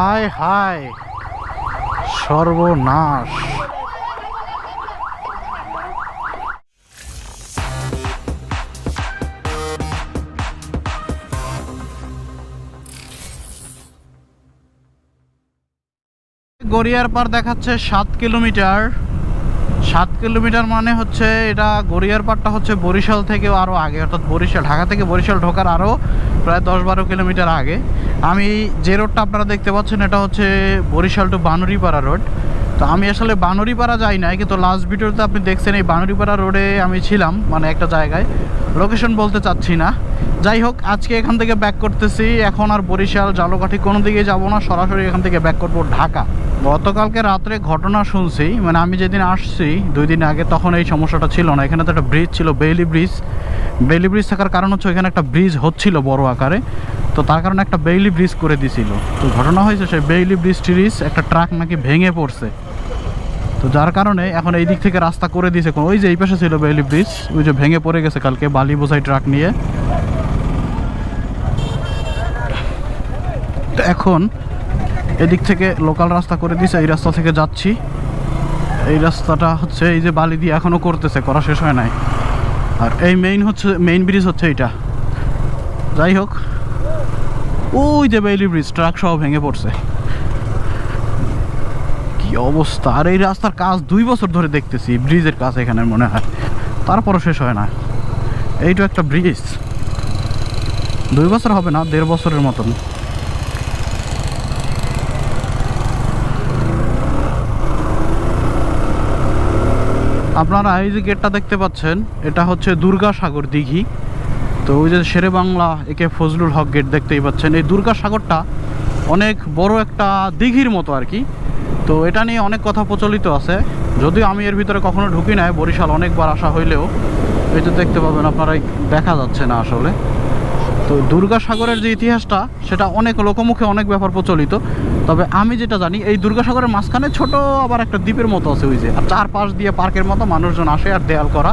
আয় হায়, সর্বনাশ। গড়িয়ার পার দেখাচ্ছে সাত কিলোমিটার। সাত কিলোমিটার মানে হচ্ছে এটা গড়িয়ার পাড়টা হচ্ছে বরিশাল থেকে আরও আগে, অর্থাৎ বরিশাল, ঢাকা থেকে বরিশাল ঢোকার আরও প্রায় দশ বারো কিলোমিটার আগে। আমি যে রোডটা আপনারা দেখতে পাচ্ছেন, এটা হচ্ছে বরিশাল টু বানুরিপাড়া রোড তো আমি আসলে বানুরিপাড়া যাই নাই, কিন্তু লাস্ট ভিডিওতে আপনি দেখছেন এই বানুরিপাড়া রোডে আমি ছিলাম মানে একটা জায়গায়। লোকেশন বলতে চাচ্ছি না। যাই হোক, আজকে এখান থেকে ব্যাক করতেছি। এখন আর বরিশাল, জালকাঠি কোনো দিকে যাব না, সরাসরি এখান থেকে ব্যাক করব ঢাকা। গতকালকে রাত্রে ঘটনা শুনছি মানে আমি যেদিন আসছি, দুই দিন আগে, তখন এই সমস্যাটা ছিল না। এখানে তো একটা ব্রিজ ছিল বেইলি ব্রিজ বেইলি ব্রিজ থাকার কারণ হচ্ছে এখানে একটা ব্রিজ হচ্ছিল বড় আকারে। তো তার কারণে একটা বেইলি ব্রিজ করে দিছিল। তো ঘটনা হয়েছে, সেই বেইলি ব্রিজ টিরিজ একটা ট্রাক নাকি ভেঙে পড়ছে। তো যার কারণে এখন এই দিক থেকে রাস্তা করে দিয়েছে ওই যে এই পাশে ছিল বেইলি ব্রিজ ওই যে ভেঙে পড়ে গেছে কালকে বালি বোঝাই ট্রাক নিয়ে। এখন এদিক থেকে লোকাল রাস্তা করে দিয়েছে এই রাস্তা থেকে যাচ্ছি। এই রাস্তাটা হচ্ছে এই যে বালি দিয়ে এখনও করতেছে, করা শেষ হয় নাই। আর এই মেইন হচ্ছে মেইন ব্রিজ হচ্ছে এইটা। যাই হোক, ওই যে বেইলি ব্রিজ ট্রাক সহ ভেঙে পড়ছে। কি অবস্থা? আর এই রাস্তার কাজ দুই বছর ধরে দেখতেছি ব্রিজের কাজ এখানে মনে হয়। তারপরও শেষ হয় না। এইটা একটা ব্রিজ দুই বছর হবে না, দেড় বছরের মতন। আপনারা এই যে গেটটা দেখতে পাচ্ছেন, এটা হচ্ছে দুর্গাসাগর দিঘি। তো ওই যে শেরে বাংলা একে ফজলুল হক গেট দেখতেই পাচ্ছেন। এই দুর্গাসাগরটা অনেক বড় একটা দিঘির মতো আর কি। তো এটা নিয়ে অনেক কথা প্রচলিত আছে। যদিও আমি এর ভিতরে কখনো ঢুকি নাই, বরিশাল অনেকবার আসা হইলেও। এই যে দেখতে পাবেন, আপনারা দেখা যাচ্ছে না আসলে। তো দুর্গাসাগরের যে ইতিহাসটা, সেটা অনেক লোকমুখে অনেক ব্যাপার প্রচলিত। তবে আমি যেটা জানি, এই দুর্গাসাগরের মাঝখানে ছোট আবার একটা দ্বীপের মতো আছে ওই যে, আর চারপাশ দিয়ে পার্কের মতো মানুষজন আসে আর দেয়াল করা,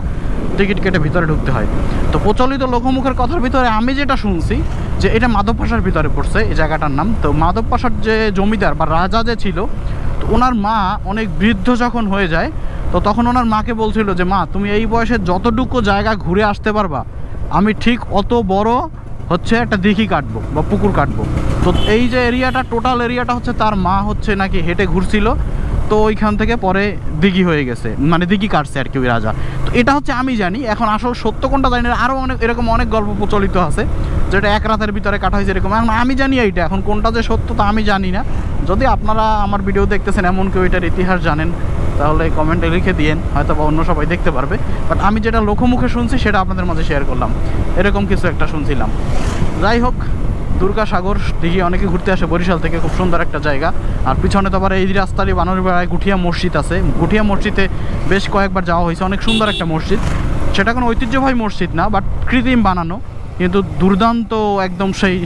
টিকিট কেটে ভিতরে ঢুকতে হয়। তো প্রচলিত লোকমুখের কথার ভিতরে আমি যেটা শুনছি, যে এটা মাধব পাশার ভিতরে পড়ছে, এই জায়গাটার নাম। তো মাধব পাশার যে জমিদার বা রাজা যে ছিল, তো ওনার মা অনেক বৃদ্ধ যখন হয়ে যায়, তো তখন ওনার মাকে বলছিল যে, মা, তুমি এই বয়সে যতটুকু জায়গা ঘুরে আসতে পারবা, আমি ঠিক অত বড় হচ্ছে একটা দিঘি কাটবো বা পুকুর কাটবো। তো এই যে এরিয়াটা টোটাল এরিয়াটা হচ্ছে তার মা হচ্ছে নাকি হেঁটে ঘুরছিল। তো ওইখান থেকে পরে দিঘি হয়ে গেছে মানে দিঘি কাটছে আর কি ওই রাজা। তো এটা হচ্ছে আমি জানি, এখন আসল সত্য কোনটা জানি না আরও অনেক, এরকম অনেক গল্প প্রচলিত আছে, যেটা এক রাতের ভিতরে কাটা হয়েছে এরকম। এখন আমি জানি এইটা, এখন কোনটা যে সত্য তা আমি জানি না। যদি আপনারা আমার ভিডিও দেখতেছেন এমন কেউ এটার ইতিহাস জানেন, তাহলে কমেন্টে লিখে দিয়েন, হয়তো বা অন্য সবাই দেখতে পারবে। বাট আমি যেটা লোকমুখে শুনছি, সেটা আপনাদের মাঝে শেয়ার করলাম। এরকম কিছু একটা শুনছিলাম। যাই হোক দুর্গাসাগর দিঘি অনেকে ঘুরতে আসে, বরিশাল থেকে খুব সুন্দর একটা জায়গা। আর পিছনে তো আবার এই রাস্তারই বানরপাড়ায় গুঠিয়া মসজিদ আছে। গুঠিয়া মসজিদে বেশ কয়েকবার যাওয়া হয়েছে, অনেক সুন্দর একটা মসজিদ। সেটা কোনো ঐতিহ্যবাহী মসজিদ না বাট কৃত্রিম বানানো। কিন্তু দুর্দান্ত একদম সেই,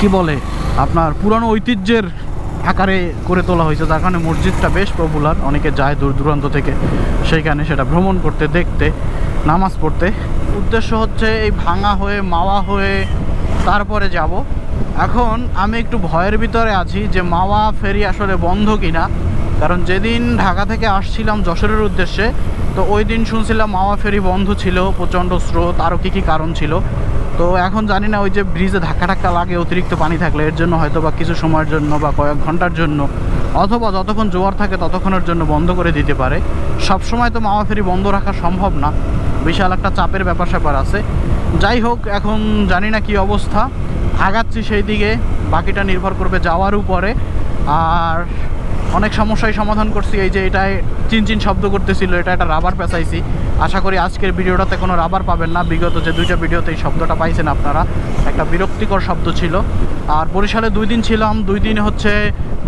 কি বলে? আপনার পুরানো ঐতিহ্যের আকারে করে তোলা হয়েছে। যার কারণে মসজিদটা বেশ পপুলার অনেকে যায় দূর দূরান্ত থেকে সেইখানে সেটা ভ্রমণ করতে, দেখতে, নামাজ পড়তে। উদ্দেশ্য হচ্ছে এই ভাঙা হয়ে, মাওয়া হয়ে তারপরে যাব। এখন আমি একটু ভয়ের ভিতরে আছি যে মাওয়া ফেরি আসলে বন্ধ কিনা। কারণ যেদিন ঢাকা থেকে আসছিলাম যশোরের উদ্দেশ্যে, তো ওই দিন শুনছিলাম মাওয়া ফেরি বন্ধ ছিল, প্রচণ্ড স্রোত আরও কী কী কারণ ছিল। তো এখন জানি না ওই যে ব্রিজে ধাক্কা ধাক্কা লাগে, অতিরিক্ত পানি থাকলে। এর জন্য হয়তো বা কিছু সময়ের জন্য বা কয়েক ঘণ্টার জন্য, অথবা যতক্ষণ জোয়ার থাকে ততক্ষণের জন্য বন্ধ করে দিতে পারে। সব সময় তো মাওয়া ফেরি বন্ধ রাখা সম্ভব না। বিশাল একটা চাপের ব্যাপার স্যাপার আছে। যাই হোক, এখন জানি না কি অবস্থা। আগাচ্ছি সেই দিকে, বাকিটা নির্ভর করবে যাওয়ার উপরে আর অনেক সমস্যায় সমাধান করছি, এই যে এটায় চিনচিন শব্দ করতেছিল, এটা একটা রাবার পেঁচাইছি। আশা করি আজকের ভিডিওটাতে কোনো রাবার পাবেন না। বিগত যে দুইটা ভিডিওতে এই শব্দটা পাইছেন আপনারা, একটা বিরক্তিকর শব্দ ছিল। আর বরিশালে দুই দিন ছিলাম, দুই দিন হচ্ছে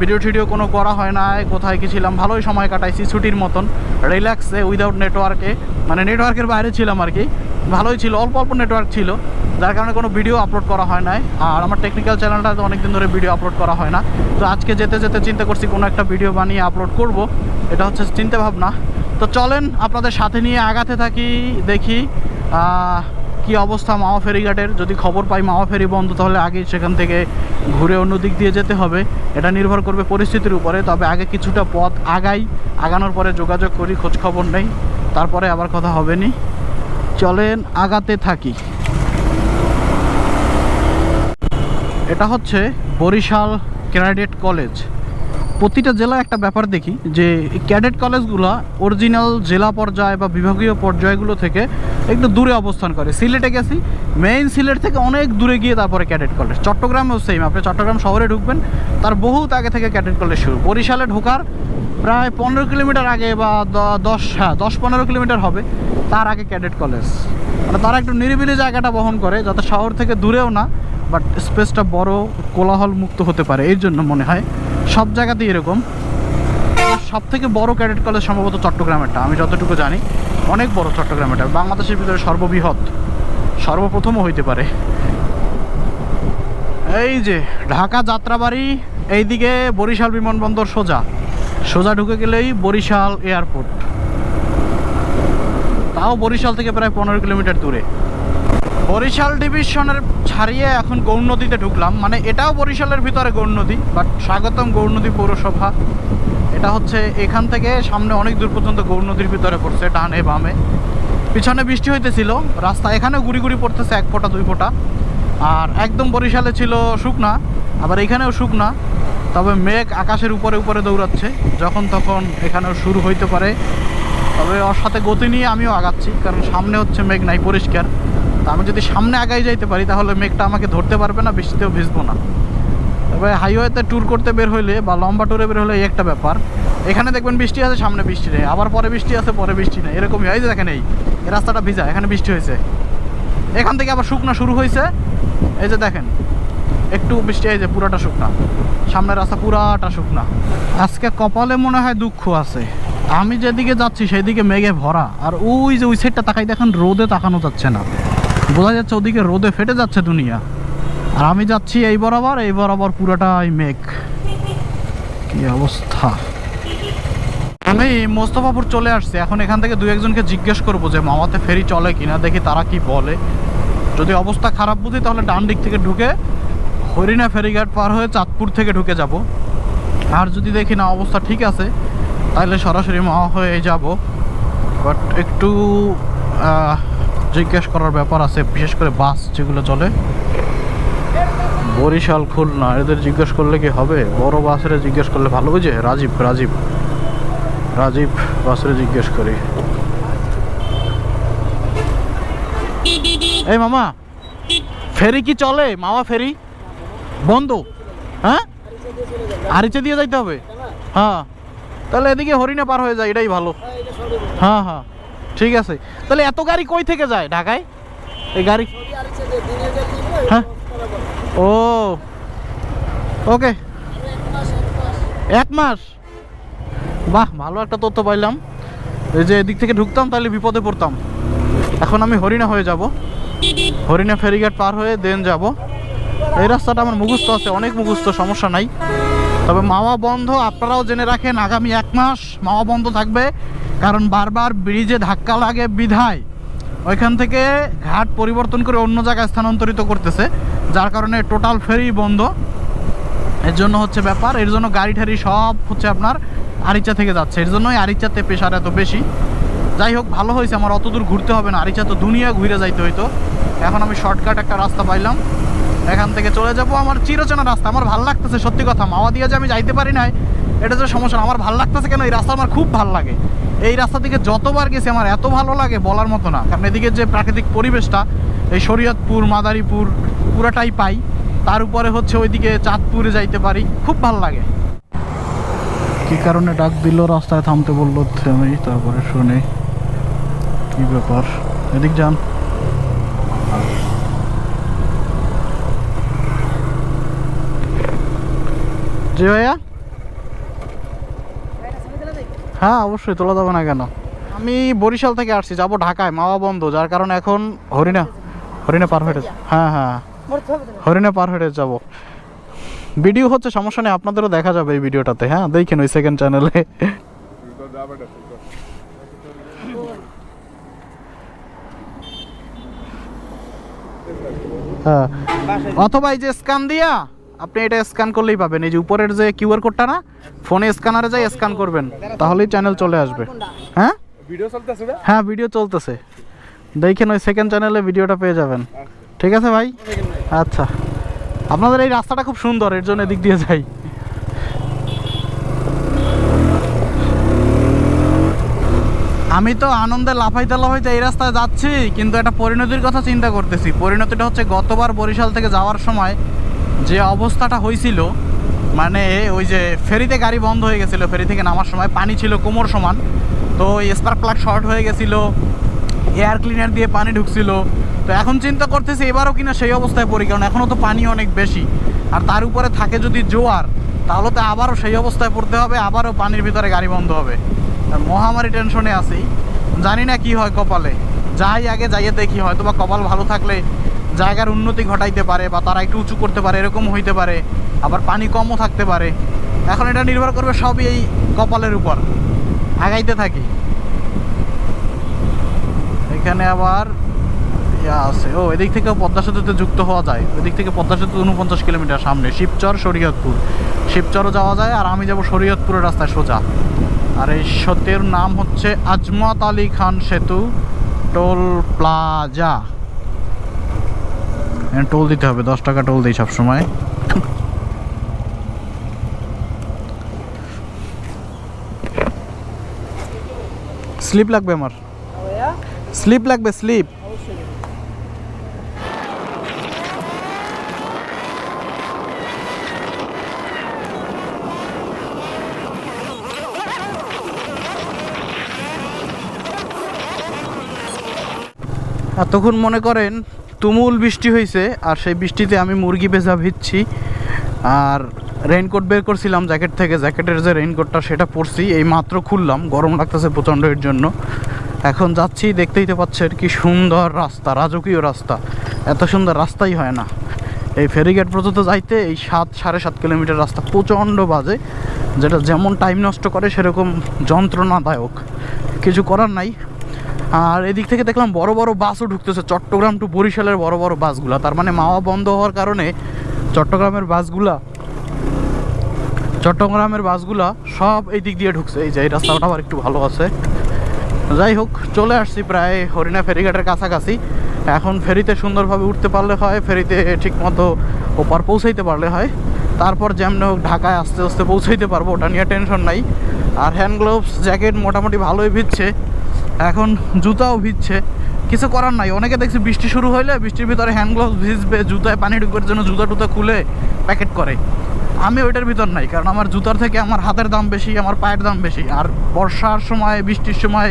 ভিডিও টিডিও কোনো করা হয় না কোথায় কি ছিলাম, ভালোই সময় কাটাইছি ছুটির মতন। রিল্যাক্সে উইদাউট নেটওয়ার্কে মানে নেটওয়ার্কের বাইরে ছিলাম আর কি। ভালোই ছিল, অল্প অল্প নেটওয়ার্ক ছিল। যার কারণে কোনো ভিডিও আপলোড করা হয় নাই। আর আমার টেকনিক্যাল চ্যানেলটাতে অনেকদিন ধরে ভিডিও আপলোড করা হয় না। তো আজকে যেতে যেতে চিন্তা করছি কোনো একটা ভিডিও বানিয়ে আপলোড করব। এটা হচ্ছে চিন্তা ভাবনা। তো চলেন আপনাদের সাথে নিয়ে আগাতে থাকি, দেখি কি অবস্থা মাওয়া ফেরিঘাটের যদি খবর পাই মাওয়া ফেরি বন্ধ, তাহলে আগে সেখান থেকে ঘুরে অন্য দিক দিয়ে যেতে হবে। এটা নির্ভর করবে পরিস্থিতির উপরে, তবে আগে কিছুটা পথ আগাই। আগানোর পরে যোগাযোগ করি, খোঁজখবর নেই। তারপরে আবার কথা হবে নি। চলেন আগাতে থাকি। এটা হচ্ছে বরিশাল ক্যাডেট কলেজ। প্রতিটা জেলায় একটা ব্যাপার দেখি যে ক্যাডেট কলেজগুলো অরিজিনাল জেলা পর্যায়ে বা বিভাগীয় পর্যায়গুলো থেকে একটু দূরে অবস্থান করে। সিলেটে গেছি মেইন সিলেট থেকে অনেক দূরে গিয়ে তারপরে ক্যাডেট কলেজ। চট্টগ্রামেও সেম আপনি চট্টগ্রাম শহরে ঢুকবেন, তার বহুত আগে থেকে ক্যাডেট কলেজ শুরু। বরিশালে ঢোকার প্রায় পনেরো কিলোমিটার আগে বা দশ হ্যাঁ দশ পনেরো কিলোমিটার হবে, তার আগে ক্যাডেট কলেজ। মানে তারা একটু নিরিবিলি জায়গাটা বহন করে, যাতে শহর থেকে দূরেও না বাট স্পেসটা বড় কোলাহল মুক্ত হতে পারে এই জন্য মনে হয়। সব জায়গাতেই এরকম। সব থেকে বড় ক্যাডেট কলেজ সম্ভবত চট্টগ্রামেরটা আমি যতটুকু জানি, অনেক বড় চট্টগ্রামেরটা বাংলাদেশের ভিতরে সর্ববৃহৎ, সর্বপ্রথমও হইতে পারে। এই যে, ঢাকা যাত্রাবাড়ি, এইদিকে বরিশাল বিমানবন্দর সোজা। সোজা ঢুকে গেলেই বরিশাল এয়ারপোর্ট। তাও বরিশাল থেকে প্রায় পনেরো কিলোমিটার দূরে। বরিশাল ডিভিশনের ছাড়িয়ে এখন গৌরনদীতে ঢুকলাম। মানে এটাও বরিশালের ভিতরে গৌরনদী বাট স্বাগতম গৌরনদী পৌরসভা। এটা হচ্ছে এখান থেকে সামনে অনেক দূর পর্যন্ত গৌরনদীর ভিতরে পড়ছে, ডানে বামে। পিছনে বৃষ্টি হইতেছিল, রাস্তা এখানেও গুড়ি গুড়ি পড়তেছে, এক ফোঁটা, দুই ফোঁটা। আর একদম বরিশালে ছিল শুকনা, আবার এখানেও শুকনা। তবে মেঘ আকাশের উপরে উপরে দৌড়াচ্ছে, যখন তখন এখানেও শুরু হইতে পারে। তবে ওর সাথে গতি নিয়ে আমিও আগাচ্ছি, কারণ সামনে হচ্ছে মেঘ নাই, পরিষ্কার। তা আমি যদি সামনে আগাই যাইতে পারি, তাহলে মেঘটা আমাকে ধরতে পারবে না, বৃষ্টিতেও ভিজবো না। তবে হাইওয়েতে ট্যুর করতে বের হইলে বা লম্বা ট্যুরে বের হলে এই একটা ব্যাপার। এখানে দেখবেন বৃষ্টি আছে, সামনে বৃষ্টি নেই। আবার পরে বৃষ্টি আছে, পরে বৃষ্টি নেই। এরকমই হয় যে দেখেন এই এই রাস্তাটা ভিজা, এখানে বৃষ্টি হয়েছে এখান থেকে আবার শুকনা শুরু হয়েছে এই যে দেখেন একটু বৃষ্টি এই যে পুরাটা শুকনা। সামনের রাস্তা পুরাটা শুকনা। আজকে কপালে মনে হয় দুঃখ আছে। আমি যেদিকে যাচ্ছি, সেদিকে মেঘে ভরা। আর ওই যে ওই সাইডটা তাকাই দেখেন রোদে তাকানো যাচ্ছে না। বোঝা যাচ্ছে ওদিকে রোদে ফেটে যাচ্ছে দুনিয়া। আর আমি যাচ্ছি এই বরাবর এই বরাবর পুরোটাই মেঘ। কি অবস্থা? আমি মোস্তফাপুর চলে আসছি। এখন এখান থেকে দু একজনকে জিজ্ঞেস করব যে, মামাতে ফেরি চলে কিনা? দেখি তারা কি বলে। যদি অবস্থা খারাপ বুঝি, তাহলে ডান দিক থেকে ঢুকে হরিণা ফেরিঘাট পার হয়ে চাঁদপুর থেকে ঢুকে যাব। আর যদি দেখি না অবস্থা ঠিক আছে, তাহলে সরাসরি মাওয়া হয়ে যাব। বাট একটু জিজ্ঞেস করার ব্যাপার আছে, বিশেষ করে বাস যেগুলো চলে। বরিশাল, খুলনা, এদের জিজ্ঞেস করলে কি হবে? বড় বাসের জিজ্ঞেস করলে ভালো বুঝে রাজীব রাজীব। রাজীব বাসের জিজ্ঞেস করি। এই মামা, ফেরি কি চলে? মামা ফেরি? বন্ধ হ্যাঁ? আরিচে দিয়ে যাইতে হবে? হ্যাঁ। তাহলে এদিকে হরিণা পার হয়ে যায়, এটাই ভালো। হ্যাঁ হ্যাঁ। ঠিক আছে। তাহলে এত গাড়ি কই থেকে যায়? ঢাকায়? এই গাড়ি? হ্যাঁ? ও। ওকে। এক মাস? বাহ, ভালো একটা তথ্য পাইলাম। এই যে এদিক থেকে ঢুকতাম, তাহলে বিপদে পড়তাম। এখন আমি হরিণা হয়ে যাব। হরিণা ফেরিঘাট পার হয়ে দেন যাব। এই রাস্তাটা আমার মুখস্থ আছে, অনেক মুখস্থ, সমস্যা নাই। তবে মাওয়া বন্ধ আপনারাও জেনে রাখেন, আগামী এক মাস মাওয়া বন্ধ থাকবে, কারণ বারবার ব্রিজে ধাক্কা লাগে বিধায়। ওইখান থেকে ঘাট পরিবর্তন করে অন্য জায়গায় স্থানান্তরিত করতেছে, যার কারণে টোটাল ফেরি বন্ধ। এর জন্য হচ্ছে ব্যাপার, এর জন্য গাড়ি ঠাড়ি সব হচ্ছে আপনার আরিচা থেকে যাচ্ছে। এর জন্যই আরিচাতে প্রেশার এত বেশি। যাই হোক, ভালো হয়েছে, আমার অত দূর ঘুরতে হবে না। আরিচা তো দুনিয়া ঘুরে যাইতে হইতো। এখন আমি শর্টকাট একটা রাস্তা পাইলাম। এখান থেকে চলে যাব। আমার চিরচেনা রাস্তা, আমার ভালো লাগতেছে, সত্যি কথা। মাওয়া দিয়ে যে আমি যাইতে পারি নাই, এটা যে সমস্যা আমার ভালো লাগতেছে কেন? এই রাস্তা আমার খুব ভালো লাগে। এই রাস্তা থেকে যতবার গেছি, আমার এত ভালো লাগে বলার মতো না। কারণ এদিকে যে প্রাকৃতিক পরিবেশটা, এই শরীয়তপুর, মাদারীপুর, পুরাটাই পাই। তার উপরে হচ্ছে ওইদিকে চাঁদপুরে যাইতে পারি। খুব ভালো লাগে। কি কারণে ডাক দিল? রাস্তায় থামতে বলল থেমে তারপরে শুনে। কি ব্যাপার? এদিক যান। জি ভাইয়া? হ্যাঁ অবশ্যই, তোলা যাবে না কেন? আমি বরিশাল থেকে আসছি, যাব ঢাকায়, মাওয়া বন্ধ, যার কারণে এখন হরিণা হরিণা পার হয়ে হ্যাঁ হ্যাঁ। হরিণা পার হয়ে যাব। ভিডিও হচ্ছে, সমস্যা নেই, আপনাদেরও দেখা যাবে এই ভিডিওটাতে হ্যাঁ? দেখেন ওই সেকেন্ড চ্যানেলে হ্যাঁ। অথবা এই যে স্কান দিয়া আপনি এটা স্ক্যান করলেই পাবেন। এই যে উপরের যে কিউআর কোডটা না ফোনে স্ক্যানারে যাই স্ক্যান করবেন তাহলেই চ্যানেল চলে আসবে। হ্যাঁ? ভিডিও চলতেছে না? হ্যাঁ ভিডিও চলতেছে। দেখেন ওই সেকেন্ড চ্যানেলে ভিডিওটা পেয়ে যাবেন। ঠিক আছে ভাই? আচ্ছা। আপনাদের এই রাস্তাটা খুব সুন্দর এর জন্য এদিক দিয়ে যাই। আমি তো আনন্দে লাফাইতে লাফাইতে এই রাস্তায় যাচ্ছি কিন্তু একটা পরিণতির কথা চিন্তা করতেছি। পরিণতিটা হচ্ছে গতবার বরিশাল থেকে যাওয়ার সময় যে অবস্থাটা হয়েছিল মানে ওই যে ফেরিতে গাড়ি বন্ধ হয়ে গেছিল, ফেরি থেকে নামার সময়, পানি ছিল কোমর সমান, তো স্পার্ক প্লাগ শর্ট হয়ে গেছিল এয়ার ক্লিনার দিয়ে পানি ঢুকছিল, তো এখন চিন্তা করতেছি এবারও কিনা সেই অবস্থায় পড়ি, কারণ এখনও তো পানি অনেক বেশি। আর তার উপরে থাকে যদি জোয়ার, তাহলে তো আবারও সেই অবস্থায় পড়তে হবে, আবারও পানির ভিতরে গাড়ি বন্ধ হবে। মহামারী টেনশনে আছি। জানি না কি হয় কপালে, যাই আগে যাইয়ে দেখি হয়তো বা কপাল ভালো থাকলে জায়গার উন্নতি ঘটাইতে পারে বা তারা একটু উঁচু করতে পারে, এরকম হইতে পারে, আবার পানি কমও থাকতে পারে। এখন এটা নির্ভর করবে সবই এই কপালের উপর। আগাইতে থাকি। এখানে আবার ইয়া আছে। ও, এদিক থেকে পদ্মা সেতুতে যুক্ত হওয়া যায়। ওইদিক থেকে পদ্মা সেতু উনপঞ্চাশ কিলোমিটার সামনে, শিবচর, শরীয়তপুর। শিবচরও যাওয়া যায় আর আমি যাব শরীয়তপুরের রাস্তায় সোজা। আর এই সেতুর নাম হচ্ছে আজমত আলী খান সেতু, টোল প্লাজা। টোল দিতে হবে দশ টাকা টোল দিই সবসময়। স্লিপ লাগবে আমার। স্লিপ লাগবে স্লিপ। এতক্ষণ মনে করেন তুমুল বৃষ্টি হয়েছে, আর সেই বৃষ্টিতে আমি মুরগি ভেজা ভিজছি। আর রেইনকোট বের করছিলাম জ্যাকেট থেকে জ্যাকেটের যে রেইনকোটটা সেটা পরছি, এই মাত্র খুললাম, গরম লাগতেছে প্রচণ্ড এর জন্য। এখন যাচ্ছি, দেখতেই তো পাচ্ছেন কি সুন্দর রাস্তা, রাজকীয় রাস্তা। এত সুন্দর রাস্তাই হয় না। এই ফেরিঘাট পর্যন্ত যাইতে এই সাত, সাড়ে সাত কিলোমিটার রাস্তা প্রচণ্ড বাজে। যেটা যেমন টাইম নষ্ট করে, সেরকম যন্ত্রণাদায়ক। কিছু করার নাই। আর এদিক থেকে দেখলাম বড় বড় বাসও ঢুকতেছে। চট্টগ্রাম টু বরিশালের বড় বড় বাসগুলা। তার মানে মাওয়া বন্ধ হওয়ার কারণে চট্টগ্রামের বাসগুলা চট্টগ্রামের বাসগুলা সব এই দিক দিয়ে ঢুকছে। এই যে এই রাস্তাটা আবার একটু ভালো আছে। যাই হোক, চলে আসছি প্রায় হরিণা ফেরিঘাটের কাছাকাছি। এখন ফেরিতে সুন্দরভাবে উঠতে পারলে হয়, ফেরিতে ঠিক মতো ওপার পৌঁছাইতে পারলে হয়। তারপর যেমন হোক ঢাকায় আস্তে আস্তে পৌঁছাইতে পারব, ওটা নিয়ে টেনশন নাই। আর হ্যান্ড গ্লোভস, জ্যাকেট মোটামুটি ভালোই ভিজছে। এখন জুতাও ভিজছে। কিছু করার নাই। অনেকে দেখছি বৃষ্টি শুরু হইলে বৃষ্টির ভিতরে হ্যান্ড গ্লোভস ভিজবে, জুতায় পানি ঢুকবার জন্য জুতা টুতা খুলে প্যাকেট করে। আমি ওইটার ভিতর নাই, কারণ আমার জুতার থেকে আমার হাতের দাম বেশি, আমার পায়ের দাম বেশি। আর বর্ষার সময়, বৃষ্টির সময়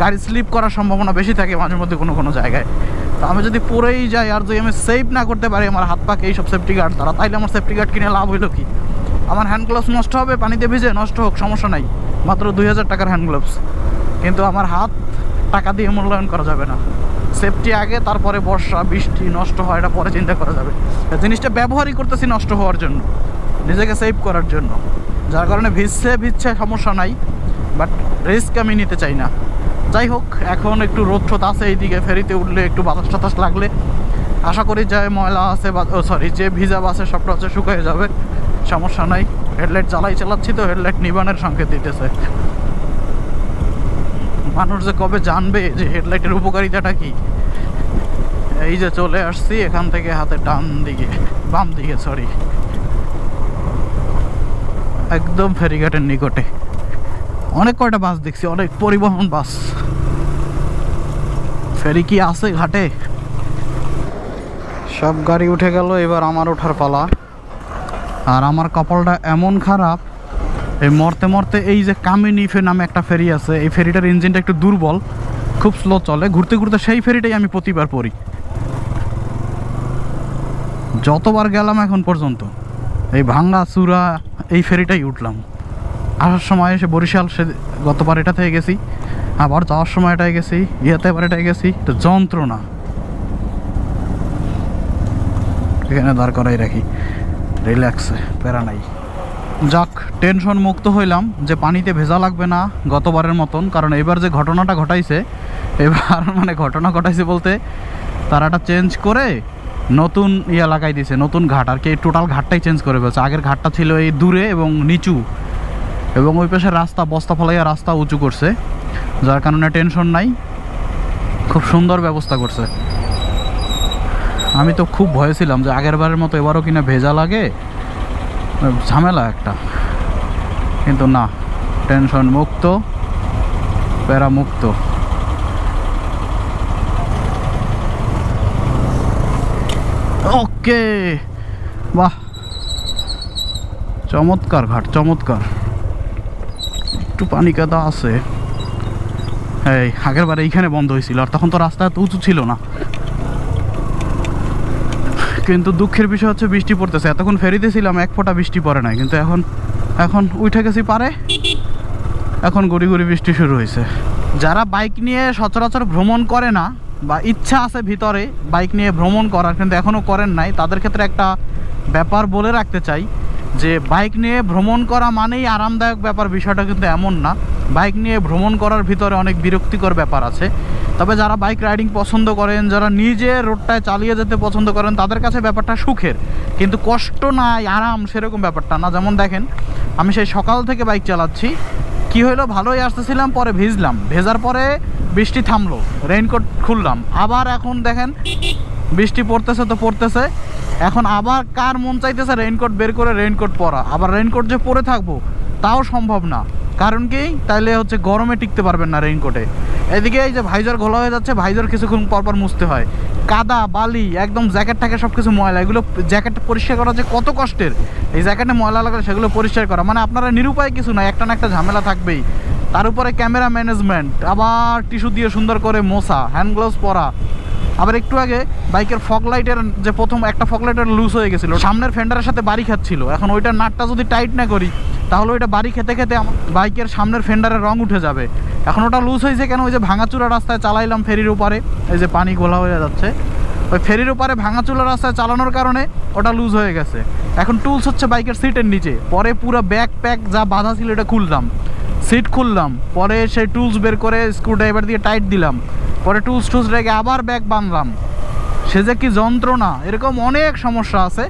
গাড়ি স্লিপ করার সম্ভাবনা বেশি থাকে মাঝে মধ্যে কোনো কোনো জায়গায়। তো আমি যদি পরেই যাই আর যদি আমি সেভ না করতে পারি আমার হাত পাকে এইসব সেফটি গার্ড তারা তাইলে আমার সেফটি গার্ড কিনে লাভ হইল কি? আমার হ্যান্ড গ্লাভস নষ্ট হবে, পানিতে ভিজে নষ্ট হোক, সমস্যা নাই। মাত্র দুই হাজার টাকার হ্যান্ড গ্লাভস কিন্তু আমার হাত টাকা দিয়ে মূল্যায়ন করা যাবে না। সেফটি আগে, তারপরে বর্ষা, বৃষ্টি নষ্ট হয় এটা পরে চিন্তা করা যাবে। জিনিসটা ব্যবহারই করতেছি নষ্ট হওয়ার জন্য, নিজেকে সেভ করার জন্য। যার কারণে ভিজছে ভিজছে, সমস্যা নাই বাট রিস্ক আমি নিতে চাই না। যাই হোক, এখন একটু রোদ ঠোদ আছে এইদিকে, ফেরিতে উঠলে একটু বাতাস টাতাস লাগলে। আশা করি যে ময়লা আছে, বা সরি যে ভিজা বাসে সবটা হচ্ছে শুকিয়ে যাবে, সমস্যা নাই। হেডলাইট জ্বালাই চালাচ্ছি তো হেডলাইট নিবানের সংকেত দিতেছে। মানুষ যে কবে জানবে যে হেডলাইটের উপকারিতাটা কি? এই যে চলে আসছি এখান থেকে হাতে ডান দিকে, বাম দিকে সরি একদম ফেরিঘাটের নিকটে। অনেক কয়টা বাস দেখছি, অনেক পরিবহন বাস। ফেরি কি আছে ঘাটে? সব গাড়ি উঠে গেল, এবার আমার ওঠার পালা। আর আমার কপালটা এমন খারাপ এই মরতে মরতে এই যে কামিনী ফে নামে একটা ফেরি আছে, এই ফেরিটার ইঞ্জিনটা একটু দুর্বল, খুব স্লো চলে। ঘুরতে ঘুরতে সেই ফেরিটাই আমি প্রতিবার পড়ি। যতবার গেলাম এখন পর্যন্ত, এই ভাঙ্গা, চূড়া, এই ফেরিটাই উঠলাম। আসার সময় এসে বরিশাল সে গতবার এটা থেকে গেছি, আবার যাওয়ার সময় এটাই গেছি, ইয়েতে এবার এটাই গেছি, তো যন্ত্রণা। এখানে দাঁড় করাই রাখি রিল্যাক্সে প্যারা নাই। যাক টেনশন মুক্ত হইলাম যে পানিতে ভেজা লাগবে না গতবারের মতন, কারণ এবার যে ঘটনাটা ঘটাইছে, এবার মানে ঘটনা ঘটাইছে বলতে তারাটা চেঞ্জ করে নতুন ইয়া লাগাই দিয়েছে নতুন ঘাট, আর কি টোটাল ঘাটটাই চেঞ্জ করে ফেলছে। আগের ঘাটটা ছিল এই দূরে এবং নিচু, এবং ওই পাশে রাস্তা, বস্তা ফলাইয়া রাস্তা উঁচু করছে, যার কারণে টেনশন নাই, খুব সুন্দর ব্যবস্থা করছে। আমি তো খুব ভয়ে ছিলাম যে আগের বারের মতো এবারও কিনা ভেজা লাগে, ঝামেলা একটা। কিন্তু না, টেনশন মুক্ত, প্যারা মুক্ত। ওকে, বাহ। চমৎকার ঘাট, চমৎকার। একটু পানি কাদা আছে। এই, আগের বারে এইখানে বন্ধ হয়েছিল, আর তখন তো রাস্তা এত উঁচু ছিল না। কিন্তু দুঃখের বিষয় হচ্ছে বৃষ্টি পড়তেছে। এতক্ষণ ফেরিতে ছিলাম এক ফোঁটা বৃষ্টি পড়ে নাই, কিন্তু এখন এখন উঠে গেছি পারে। এখন গড়ি গড়ি বৃষ্টি শুরু হয়েছে। যারা বাইক নিয়ে সচরাচর ভ্রমণ করে না বা ইচ্ছা আছে ভিতরে বাইক নিয়ে ভ্রমণ করার, কিন্তু এখনও করেন নাই, তাদের ক্ষেত্রে একটা ব্যাপার বলে রাখতে চাই যে বাইক নিয়ে ভ্রমণ করা মানেই আরামদায়ক ব্যাপার, বিষয়টা কিন্তু এমন না। বাইক নিয়ে ভ্রমণ করার ভিতরে অনেক বিরক্তিকর ব্যাপার আছে। তবে যারা বাইক রাইডিং পছন্দ করেন, যারা নিজে রোডটায় চালিয়ে যেতে পছন্দ করেন, তাদের কাছে ব্যাপারটা সুখের। কিন্তু কষ্ট নাই, আরাম, সেরকম ব্যাপারটা না। যেমন দেখেন আমি সেই সকাল থেকে বাইক চালাচ্ছি। কি হলো ভালোই আসতেছিলাম, পরে ভিজলাম। ভেজার পরে বৃষ্টি থামলো রেইনকোট খুললাম। আবার এখন দেখেন, বৃষ্টি পড়তেছে তো পড়তেছে। এখন আবার কার মন চাইতেছে রেইনকোট বের করে রেইনকোট পরা? আবার রেইনকোট যে পরে থাকব, তাও সম্ভব না। কারণ কি? তাইলে হচ্ছে গরমে টিকতে পারবেন না রেইনকোটে এদিকে এই যে ভাইজার ঘোলা হয়ে যাচ্ছে, ভাইজার কিছুক্ষণ পর পর মুছতে হয়। কাদা, বালি, একদম জ্যাকেট থাকে সব কিছু ময়লা। এগুলো জ্যাকেট পরিষ্কার করা যে কত কষ্টের। এই জ্যাকেটে ময়লা লাগলে সেগুলো পরিষ্কার করা। মানে আপনারা নিরুপায় কিছু না, একটা না একটা ঝামেলা থাকবেই। তার উপরে ক্যামেরা ম্যানেজমেন্ট, আবার টিস্যু দিয়ে সুন্দর করে মোছা, হ্যান্ড গ্লোভস পরা। আবার একটু আগে বাইকের ফগ লাইটের যে প্রথম একটা ফগ লাইটের লুজ হয়ে গেছিল, সামনের ফেন্ডারের সাথে বাড়ি খাচ্ছিল। এখন ওইটার নাটটা যদি টাইট না করি, তাহলে ওইটা বাড়ি খেতে খেতে বাইকের সামনের ফেন্ডারের রং উঠে যাবে। এখন ওটা লুজ হয়েছে কেন? ওই যে ভাঙাচুরা রাস্তায় চালাইলাম ফেরির উপরে এই যে পানি গোলা হয়ে যাচ্ছে। ওই ফেরির উপরে ভাঙাচুরা রাস্তায় চালানোর কারণে ওটা লুজ হয়ে গেছে। এখন টুলস হচ্ছে বাইকের সিটের নিচে। পরে পুরো ব্যাক প্যাক যা বাধা ছিল, এটা খুললাম। সিট খুললাম। পরে সেই টুলস বের করে স্ক্রুড্রাইভার দিয়ে টাইট দিলাম। পরে টুলস টুলস রেখে আবার ব্যাগ বাঁধলাম। সে যে কি যন্ত্রণা, এরকম অনেক সমস্যা আছে,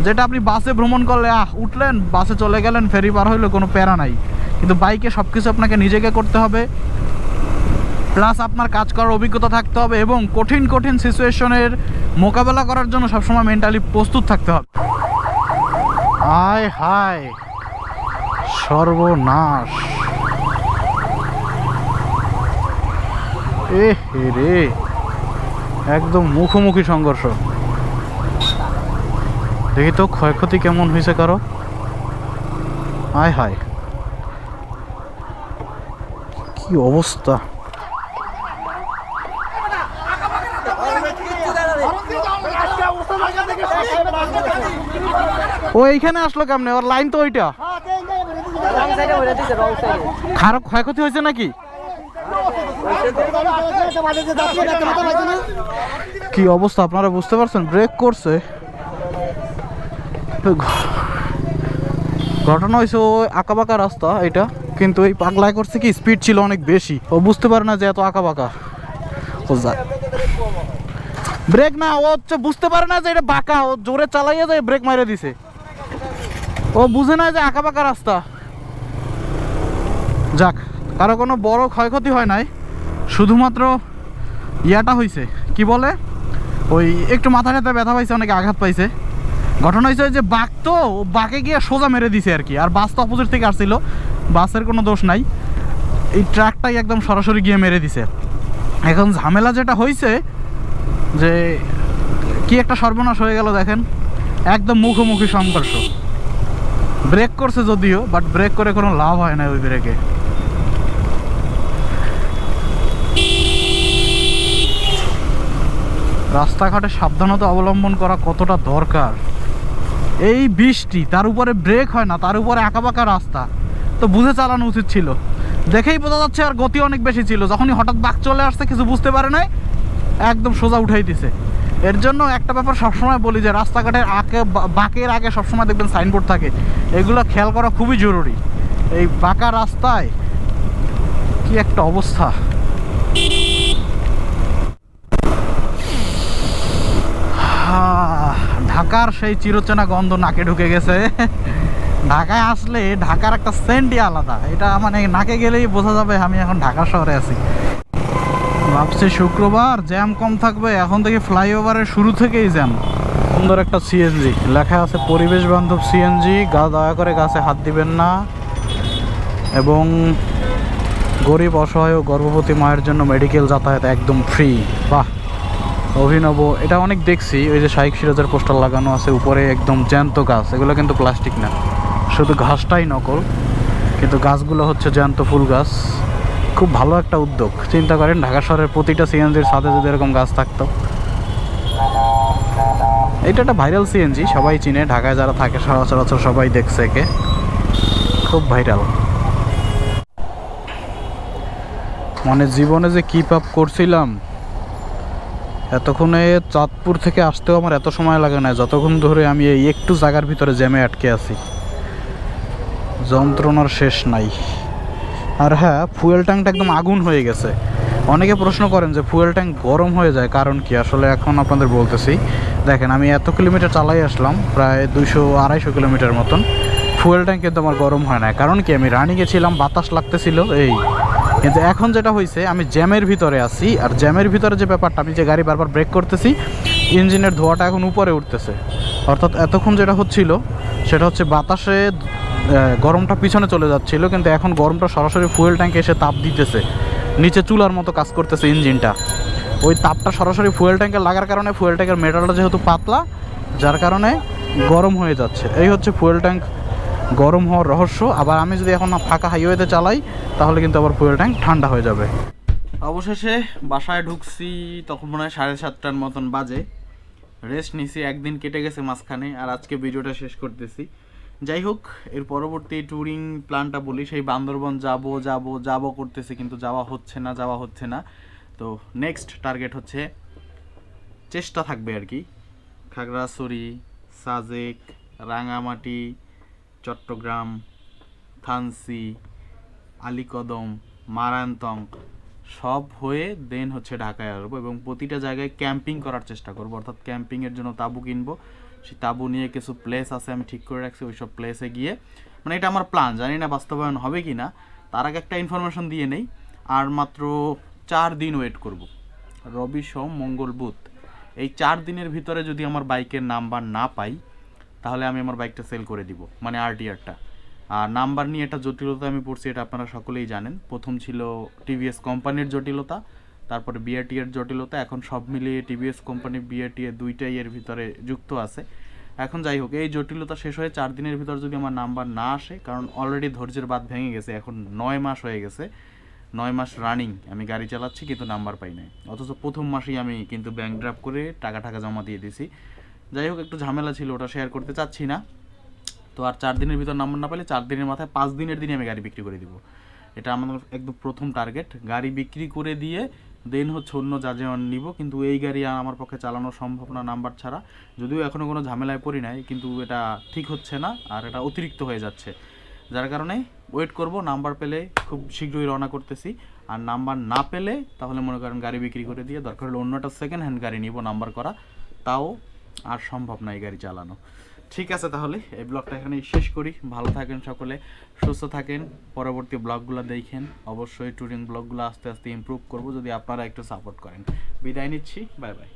যেটা আপনি বাসে ভ্রমণ করলে, আহ, উঠলেন, বাসে চলে গেলেন, ফেরি পার হইলে, কোনো প্যারা নাই। কিন্তু বাইকে সব কিছু আপনাকে নিজেকে করতে হবে। প্লাস আপনার কাজ করার অভিজ্ঞতা থাকতে হবে এবং কঠিন কঠিন সিচুয়েশনের মোকাবেলা করার জন্য সবসময় মেন্টালি প্রস্তুত থাকতে হবে। আয় হায়, সর্বনাশ। এ রে। একদম মুখোমুখি সংঘর্ষ। দেখি তো ক্ষয়ক্ষতি কেমন হয়েছে কারও? আয় হায়। কি অবস্থা? ও এইখানে আসলো কেমনে? ওর লাইন তো ওইটা। খারাপ ক্ষয়ক্ষতি হয়েছে নাকি? কি অবস্থা? আপনারা বুঝতে পারছেন? ব্রেক করছে। ঘটনা হয়েছে ও আঁকাবাঁকা রাস্তা এটা। কিন্তু এই পাগলায় করছে কি? স্পিড ছিল অনেক বেশি। ও বুঝতে পারে না যে এত আঁকাবাঁকা। ও ব্রেক না, ও হচ্ছে বুঝতে পারে না যে এটা বাঁকা। ও জোরে চালাইয়া যায় ব্রেক মারে দিছে। ও বুঝে না যে আঁকাবাঁকা রাস্তা। যাক, কারও কোনো বড় ক্ষয়ক্ষতি হয় নাই। শুধুমাত্র ইয়াটা হয়েছে কি বলে? ওই একটু মাথা টাথা ব্যথা পাইছে, অনেকে আঘাত পাইছে। ঘটনা হয়েছে যে বাঘ তো বাঘে গিয়ে সোজা মেরে দিছে আর কি। আর বাস তো অপোজিট থেকে আসছিল। বাসের কোনো দোষ নাই। এই ট্রাকটাই একদম সরাসরি গিয়ে মেরে দিছে। এখন ঝামেলা যেটা হয়েছে যে কি একটা সর্বনাশ হয়ে গেল দেখেন। একদম মুখোমুখি সংঘর্ষ। ব্রেক করছে যদিও বাট ব্রেক করে কোনো লাভ হয় না ওই ব্রেকে। রাস্তাঘাটে সাবধানতা অবলম্বন করা কতটা দরকার? এই বৃষ্টি, তার উপরে ব্রেক হয় না, তার উপরে আঁকাবাঁকা রাস্তা। তো বুঝে চালানো উচিত ছিল। দেখেই বোঝা যাচ্ছে আর গতি অনেক বেশি ছিল। যখনই হঠাৎ বাঘ চলে আসছে, কিছু বুঝতে পারে নাই, একদম সোজা উঠাই দিছে। এর জন্য একটা ব্যাপার সবসময় বলি যে, রাস্তাঘাটের আগে বাঁকের আগে সবসময় দেখবেন সাইনবোর্ড থাকে। এগুলো খেয়াল করা খুবই জরুরি। এই বাঁকা রাস্তায় কি একটা অবস্থা? ঢাকার সেই চিরচেনা গন্ধ নাকে ঢুকে গেছে। ঢাকায় আসলে ঢাকার একটা সেন্টই আলাদা। এটা মানে নাকে গেলেই বোঝা যাবে আমি এখন ঢাকা শহরে আছি। ভাবছি শুক্রবার জ্যাম কম থাকবে, এখন থেকে ফ্লাইওভারের শুরু থেকেই জ্যাম সুন্দর একটা সিএনজি লেখা আছে, পরিবেশ বান্ধব সিএনজি গা দয়া করে গাছে হাত দিবেন না। এবং গরিব, অসহায় ও গর্ভবতী মায়ের জন্য মেডিকেল যাতায়াত একদম ফ্রি বাহ! অভিনব, এটা অনেক দেখছি, ওই যে শাইক সিরাজের পোস্টার লাগানো আছে, উপরে একদম জ্যান্ত গাছ, এগুলো কিন্তু প্লাস্টিক না। শুধু ঘাসটাই নকল, কিন্তু গাছগুলো হচ্ছে জ্যান্ত ফুল গাছ। খুব ভালো একটা উদ্যোগ। চিন্তা করেন, ঢাকা শহরের প্রতিটা সিএনজির সাথে যদি এরকম গাছ থাকতো। এটা একটা ভাইরাল সিএনজি, সবাই চিনে, ঢাকায় যারা থাকে, সচরাচর সবাই দেখছে একে। খুব ভাইরাল। মানে জীবনে যে কিপ আপ করছিলাম এতক্ষণে চাঁদপুর থেকে আসতেও আমার এত সময় লাগে না যতক্ষণ ধরে আমি এই একটু জায়গার ভিতরে জ্যামে আটকে আছি। যন্ত্রণার শেষ নাই। আর হ্যাঁ ফুয়েল ট্যাঙ্কটা একদম আগুন হয়ে গেছে। অনেকে প্রশ্ন করেন যে ফুয়েল ট্যাঙ্ক গরম হয়ে যায় কারণ কি? আসলে এখন আপনাদের বলতেছি। দেখেন, আমি এত কিলোমিটার চালাই আসলাম, প্রায় দুইশো আড়াইশো কিলোমিটার মতন। ফুয়েল ট্যাঙ্ক কিন্তু আমার গরম হয় না কারণ কি? আমি রানিংয়ে ছিলাম, বাতাস লাগতেছিল, এই কিন্তু এখন যেটা হয়েছে আমি জ্যামের ভিতরে আছি, আর জ্যামের ভিতরে যে ব্যাপারটা, আমি যে গাড়ি বারবার ব্রেক করতেছি, ইঞ্জিনের ধোঁয়াটা এখন উপরে উঠতেছে। অর্থাৎ এতক্ষণ যেটা হচ্ছিল, সেটা হচ্ছে বাতাসে গরমটা পিছনে চলে যাচ্ছিল, কিন্তু এখন গরমটা সরাসরি ফুয়েল ট্যাঙ্কে এসে তাপ দিতেছে। নিচে চুলার মতো কাজ করতেছে ইঞ্জিনটা। ওই তাপটা সরাসরি ফুয়েল ট্যাঙ্কে লাগার কারণে ফুয়েল ট্যাঙ্কের মেটালটা যেহেতু পাতলা, যার কারণে গরম হয়ে যাচ্ছে। এই হচ্ছে ফুয়েল ট্যাঙ্ক গরম হওয়ার রহস্য। আবার আমি যদি এখন ফাঁকা হাইওয়েতে চালাই, তাহলে কিন্তু আবার ফুয়েল ট্যাঙ্ক ঠান্ডা হয়ে যাবে। অবশেষে বাসায় ঢুকছি তখন মনে হয় সাড়ে সাতটার মতন বাজে। রেস্ট নিছি, একদিন কেটে গেছে মাঝখানে, আর আজকে ভিডিওটা শেষ করতেছি। যাই হোক, এর পরবর্তী ট্যুরিং প্ল্যানটা বলি, সেই বান্দরবন যাব যাব যাব করতেছি, কিন্তু যাওয়া হচ্ছে না, যাওয়া হচ্ছে না। তো নেক্সট টার্গেট হচ্ছে, চেষ্টা থাকবে আর কি। খাগড়াছড়ি, সাজেক, রাঙামাটি চট্টগ্রাম, থানসি, আলীকদম, মারান্তং, সব হয়ে দেন হচ্ছে ঢাকায় আসব এবং প্রতিটা জায়গায় ক্যাম্পিং করার চেষ্টা করব। অর্থাৎ ক্যাম্পিংয়ের জন্য তাঁবু কিনবো। সেই তাঁবু নিয়ে কিছু প্লেস আছে আমি ঠিক করে রাখছি, ওইসব প্লেসে গিয়ে। মানে এটা আমার প্ল্যান জানি না বাস্তবায়ন হবে কি না তার আগে একটা ইনফরমেশন দিয়ে নেই। আর মাত্র চার দিন ওয়েট করব। রবি সোম, মঙ্গল বুধ। এই চার দিনের ভিতরে যদি আমার বাইকের নাম্বার না পাই তাহলে আমি আমার বাইকটা সেল করে দিব মানে আরটিআরটা আর নাম্বার নিয়ে একটা জটিলতা আমি পড়ছি, এটা আপনারা সকলেই জানেন। প্রথম ছিল টিভিএস কোম্পানির জটিলতা, তারপরে বিআরটি এর জটিলতা, এখন সব মিলিয়ে টিভিএস কোম্পানি বিআরটি এর দুইটাই এর ভিতরে যুক্ত আছে। এখন যাই হোক, এই জটিলতা শেষ হয়ে চার দিনের ভিতর যদি আমার নাম্বার না আসে, কারণ অলরেডি ধৈর্যের বাদ ভেঙে গেছে, এখন নয় মাস হয়ে গেছে, নয় মাস রানিং আমি গাড়ি চালাচ্ছি কিন্তু নাম্বার পাই নাই। অথচ প্রথম মাসেই আমি কিন্তু ব্যাংক ড্রাফট করে টাকা টাকা জমা দিয়ে দিছি যাই হোক, একটু ঝামেলা ছিল, ওটা শেয়ার করতে চাচ্ছি না। তো আর চার দিনের ভিতর নাম্বার না পেলে চার দিনের মাথায় পাঁচ দিনের দিনে আমি গাড়ি বিক্রি করে দিব। এটা আমাদের একদম প্রথম টার্গেট গাড়ি বিক্রি করে দিয়ে দেন হচ্ছে অন্য যা যেমন নিব। কিন্তু এই গাড়ি আমার পক্ষে চালানো সম্ভব না নাম্বার ছাড়া। যদিও এখনও কোনো ঝামেলায় পড়ি নাই, কিন্তু এটা ঠিক হচ্ছে না আর এটা অতিরিক্ত হয়ে যাচ্ছে। যার কারণে ওয়েট করব নাম্বার পেলে খুব শীঘ্রই রওনা করতেছি। আর নাম্বার না পেলে তাহলে মনে করেন গাড়ি বিক্রি করে দিয়ে দরকার হলে অন্য একটা সেকেন্ড হ্যান্ড গাড়ি নিব নাম্বার করা। তাও আর সম্ভব না এই গাড়ি চালানো। ঠিক আছে তাহলে, এই ব্লগটা এখানেই শেষ করি। ভালো থাকেন সকলে, সুস্থ থাকেন, পরবর্তী ব্লগগুলো দেখেন। অবশ্যই ট্যুরিং ব্লগগুলো আস্তে আস্তে ইম্প্রুভ করব, যদি আপনারা একটু সাপোর্ট করেন। বিদায় নিচ্ছি বাই বাই